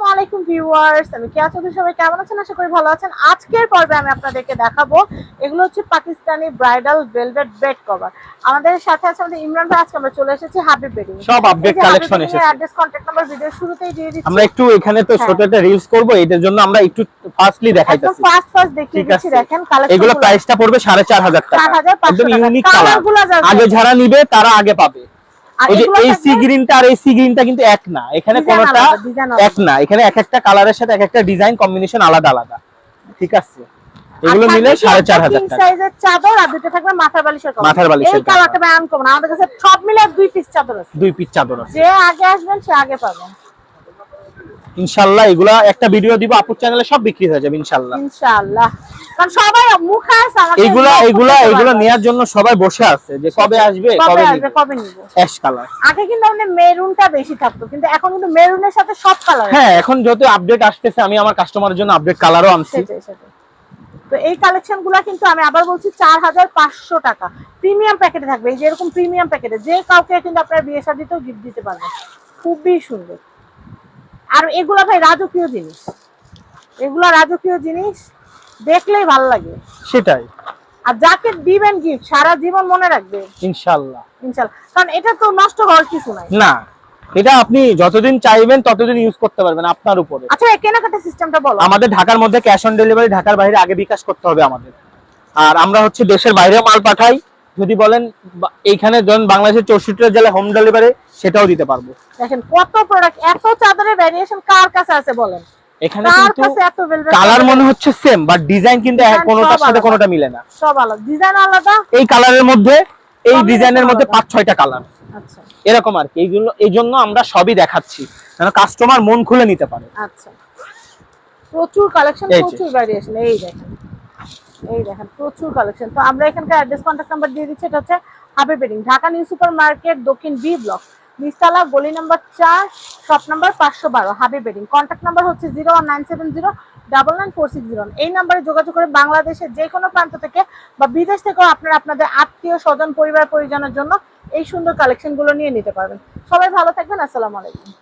আসসালামু আলাইকুম ভিউয়ার্স আমি কেয়া চৌধুরী সবাই কেমন আছেন? আশা করি ভালো আছেন। আজকের পর্বে আমি আপনাদেরকে দেখাবো এগুলো হচ্ছে Pakistani bridal velvet bed cover. আমাদের সাথে আছে আমাদের ইমরান ভাই আজকে আমরা চলে এসেছি হাবিব বেডিং সব update collection এসেছে। অ্যাড্রেস কন্ট্যাক্ট নাম্বার ভিডিও শুরুতেই দিয়ে দিচ্ছি। আমরা একটু এখানে তো হ্যাঁ। ছোট একটা রিলস করব এটার জন্য আমরা একটু একদম দেখাইতেছি। ফার্স্ট ফার্স্ট দেখিয়ে দিচ্ছি দেখেন কালেকশন এগুলো প্রাইসটা পড়বে সাড়ে চার হাজার টাকা। 4,500 একদম। ইউনিক কালার আগে যারা নিবে তারা আগে পাবে। ওই যে এই সি গ্রিনটা আর এই সি গ্রিনটা কিন্তু এক না এখানে কোনোটা। এক না এখানে এক একটা কালারের সাথে এক একটা ডিজাইন কম্বিনেশন আলাদা আলাদা। ঠিক আছে? এগুলো মিলে নিলে থাকবে কি সাড়ে চার হাজার king টাকা। সাইজের চাদর আর দুটো থাকবে মাথার বালিশের কভার। মাথার বালিশের এই। কালারটা ব্যান করবেন আমাদের কাছে সব মিলে দুই পিস চাদর আছে। দুই পিস চাদর আছে। যে আগে আসবেন সে আগে পাবেন। ইনশাআল্লাহ এগুলা একটা ভিডিও দিব আপুর চ্যানেলে সব বিক্রি হয়ে যাবে ইনশাআল্লাহ ইনশাআল্লাহ কারণ সবাই আমাকে এগুলো নেয়ার জন্য সবাই বসে আছে যে কবে আসবে কবে আসবে কবে নিব? অ্যাশ কালার আগে কিন্তু আমাদের মেরুনটা বেশি থাকতো কিন্তু এখন কিন্তু মেরুনের সাথে সব কালার হ্যাঁ এখন যত আপডেট আসতেছে আমি আমার কাস্টমারের জন্য আপডেট কালারও আনছি। তো এই কালেকশনগুলা কিন্তু আমি আবার বলছি চার হাজার পাঁচশো টাকা। প্রিমিয়াম প্যাকেটে থাকবে এই যে এরকম প্রিমিয়াম প্যাকেটে যে কাউকে কিন্তু আপনার বিয়ে শাদিতেও গিফট দিতে পারবেন। খুবই সুন্দর। আর এগুলা ভাই রাজকীয় জিনিস। এগুলা রাজকীয় জিনিস দেখলেই ভালো লাগে। সেটাই। আর যাকে দিবেন গিফট সারা জীবন মনে রাখবে? ইনশাআল্লাহ ইনশাল্লাহ। কারণ এটা তো নষ্ট হওয়ার কিছু নাই। না এটা আপনি যতদিন চাইবেন ততদিন ইউজ করতে পারবেন আপনার উপরে। আচ্ছা এই কেনাকাটা সিস্টেমটা বলো। আমাদের ঢাকার মধ্যে ক্যাশ অন ডেলিভারি ঢাকার বাইরে আগে বিকাশ করতে হবে আমাদের। আর আমরা হচ্ছে দেশের বাইরে মাল পাঠাই। যদি বলেন এইখানে ধরুন বাংলাদেশের চৌষট্টি জেলায় হোম ডেলিভারি সেটাও দিতে পারব। দেখেন কত প্রোডাক্ট এত চাদরের ভ্যারিয়েশন কার কাছে আছে বলেন? এখানে কিন্তু কাছে এত velvet কালার মনে হচ্ছে সেম বাট ডিজাইন কিন্তু কোনোটার সাথে কোনোটা মিলে না। সব আলাদা। ডিজাইন আলাদা? এই কালারের মধ্যে এই ডিজাইনের মধ্যে পাঁচ ছয়টা কালার আচ্ছা। এরকম আর কি। এইগুলো এই জন্য আমরা সবই দেখাচ্ছি। যেন কাস্টমার মন খুলে নিতে পারে। আচ্ছা। প্রচুর কালেকশন প্রচুর ভ্যারিয়েশন এই দেখেন। এই দেখেন, প্রচুর কালেকশন তো আমরা এখানকার অ্যাড্রেস কন্ট্যাক্ট নাম্বার দিয়ে দিচ্ছি, এটা হচ্ছে Habib bedding Dhaka new supermarket দক্ষিণ বি ব্লক। নিস্তালা, গলি নাম্বার চার শপ নাম্বার পাঁচশো বারো হাবে বেডিং কন্ট্যাক্ট নাম্বার হচ্ছে zero one nine seven zero double nine four six zero এই নাম্বারে যোগাযোগ করে বাংলাদেশের যে কোনো প্রান্ত থেকে বা বিদেশ থেকেও আপনারা আপনাদের আত্মীয়, স্বজন, পরিবার, পরিজনের জন্য এই সুন্দর কালেকশনগুলো নিয়ে নিতে পারবেন। সবাই ভালো থাকবেন, আসসালামু আলাইকুম।